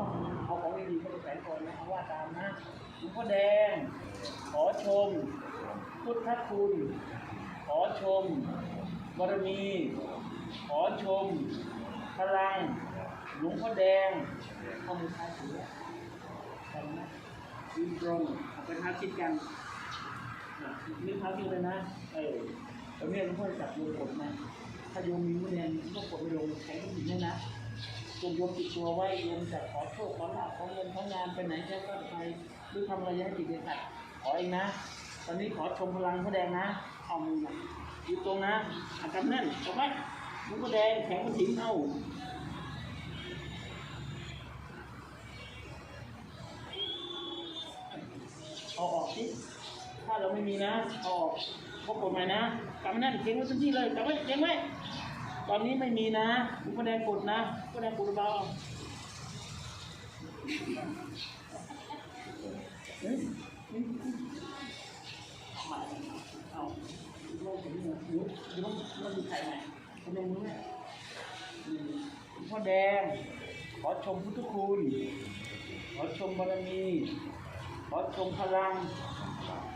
นาะเอาของดีๆเข้าไปใส่ก่อนนะเอาว่าตามนะหลวงพ่อแดง ขอชม พุทธคุณ ขอชมบารมี ขอชม พลัง หลวงพ่อแดงเอามือซ้ายถือกันนะยืนตรงเอาไปท้าชิดกันนิ้วเท้าชิดเลยนะ เออตรงนี้หลวงพ่อจับมือกดนะ ถ้าโยมมีมือแดงก็กดไปลงแข็งถึงเนี่ยนะ จนโยมติดตัวไว้โยมจะขอโชคขอลาภขอเงินของานไปไหนแค่ก็ไปหรือทำอะไรย่าให้ติดเลยค่ะขอเองนะ ตอนนี้ขอชมพลังพระแดงนะเอามือนะอยู่ตรงนะอากำแน่นเอาไว้มือพระแดงแข็งกระถิ่นเอาเอาออกสิถ้าเราไม่มีนะเอาออกพบกฎหมายนะกำแน่นเก่งไว้ทุกที่เลยกำไว้เก่งไว้ ตอนนี้ไม่มีนะมือพระแดงกดนะพระแดงกดเบาเฮ้ยเฮ้ยมาเอาโลกถึงหัวยุบยุบมันดูไข่ไหนพนมมือเนี่ยพ่อแดง ขอชมพุทธคุณ ขอชมบารมี ขอชมพลัง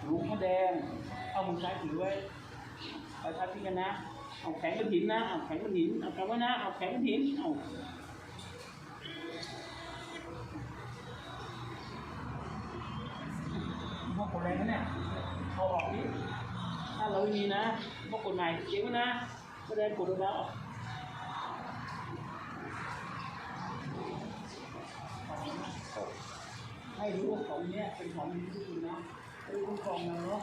หลวงพ่อแดง เอามือซ้ายถือไว้ เอาทับที่กันนะ เอาแข็งเป็นหินนะ เอาแข็งเป็นหิน เอากำไว้นะ เอาแข็งเป็นหิน เอาพวกคนแรงนะเนี่ยเอาออกนี่ถ้าเราไม่มีนะพวกกฎหมายเขียนไว้นะก็ได้กฎแล้ว ให้รู้ว่าของเนี้ยเป็นของดีที่สุดนะให้รู้ของเราเนาะ